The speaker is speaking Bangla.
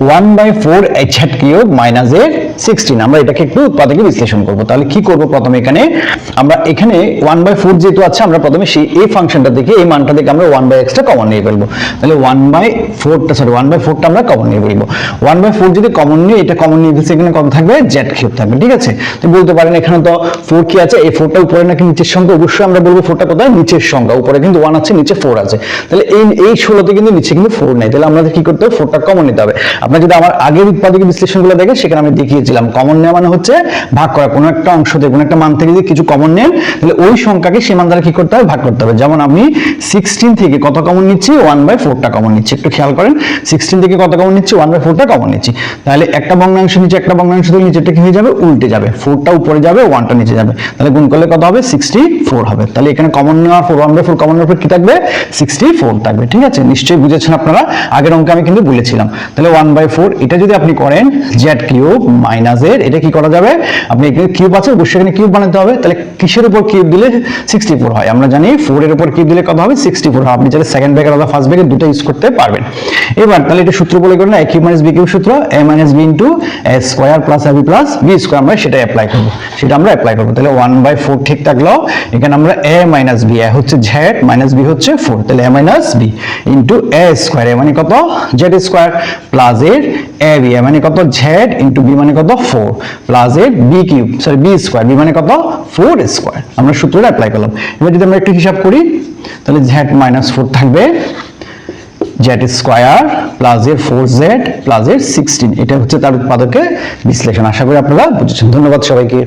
One by four H hat cube minus এর সিক্সটিন আমরা এটাকে একটু উৎপাদকে বিশ্লেষণ করব। তাহলে কি করব প্রথমে এখানে? আমরা এখানে ওয়ান বাই ফোর যেহেতু আছে, আমরা প্রথমে সেই এই ফাংশনটা দেখে এই মানটা থেকে আমরা ওয়ান বাই এক্সটা কমন নিয়ে ফেলব। তাহলে ওয়ান বাই ফোরটা সরি ওয়ান বাই ফোরটা আমরা কমন নিয়ে ফেলব। ওয়ান বাই ফোর যদি কমন নিয়ে এটা কমন নিয়ে দিচ্ছে এখানে কত থাকবে? জেড কিউব থাকবে, ঠিক আছে? তো বলতে পারেন এখানে তো ফোর কি আছে? এই ফোরটা উপরে নাকি নিচের সংখ্যা? অবশ্যই আমরা বলব ফোরটা কোথায়? নিচের সংখ্যা। উপরে কিন্তু ওয়ান আছে, নিচে ফোর আছে। তাহলে এই এই ষোলোতে কিন্তু নিচে কিন্তু ফোর নেই। তাহলে আমাদের কি করতে হবে? ফোরটা কমন নিতে হবে। আপনার যদি আমার আগের উৎপাদক বিশ্লেষণগুলো দেখে সেখানে আমি দেখিয়েছিলাম কমন নেওয়া মানে হচ্ছে ভাগ করা। কোনো একটা অংশ থেকে, কোনো একটা মান থেকে যদি কিছু কমন নেন তাহলে ওই সংখ্যাকে সে মান দ্বারা কি করতে হবে? ভাগ করতে হবে। যেমন আমি সিক্সটিন থেকে কত কমন নিচ্ছি? ওয়ান বাই ফোরটা কমন নিচ্ছি। একটু খেয়াল করেন সিক্সটিন থেকে কত কমন নিচ্ছি? ওয়ান বাই ফোরটা কমন নিচ্ছি। তাহলে একটা ভগ্নাংশ নিচে, একটা ভগ্নাংশ থেকে নিচেরটা কি হয়ে যাবে? উল্টে যাবে। ফোরটা উপরে যাবে ওয়ানটা নিচে যাবে। তাহলে গুণ করলে কত হবে? সিক্সটি ফোর হবে। তাহলে এখানে কমন নেওয়ার four one by four common নেওয়ার কি থাকবে? সিক্সটি ফোর থাকবে। ঠিক আছে? নিশ্চয়ই বুঝেছেন আপনারা? আগের অঙ্কে আমি কিন্তু বলেছিলাম। তাহলে ওয়ান বাই ফোর এটা যদি আপনি করেন জেড কিউব মাইনাস এর এটা কি করা যাবে? আপনি এখানে কিউব আছে, অবশ্যই এখানে কিউব বানাতে হবে। তাহলে কিসের উপর কিউব দিলে সিক্সটি ফোর হয়? আমরা জানি ফোর এর উপর কিউব দিলে কত হবে? সিক্সটি ফোর আপনি চাইলে সেকেন্ড ব্যাগের অথবা ফার্স্ট ব্যাগের দুটো ইউজ করতে পারবেন। এবার তাহলে এটা সূত্র বলে করেন কিউব মাইনাস বি কিউব সূত্র A minus B into A square plus A B plus B square আমরা সেটা অ্যাপ্লাই করব। সেটা আমরা অ্যাপ্লাই করব। তাহলে ওয়ান বাই ফোর ঠিক থাকল। এখানে আমরা এ মাইনাস বি এ হচ্ছে জেড মাইনাস বি হচ্ছে ফোর তাহলে A minus B into A square A মানে কত? জেড স্কোয়ার প্লাস এর এ বি এ মানে কত জেড ইন্টু বি মানে কত four plus A B cube sorry B square B মানে কত ফোর স্কোয়ার আমরা সূত্রটা অ্যাপ্লাই করলাম। এবার যদি আমরা একটু হিসাব করি, তাহলে জেড মাইনাস ফোর থাকবে জেড স্কোয়ার প্লাস এর ফোর জেড প্লাস এর সিক্সটিন এটা হচ্ছে তার উৎপাদকের বিশ্লেষণ। আশা করি আপনারা বুঝেছেন। ধন্যবাদ সবাইকে।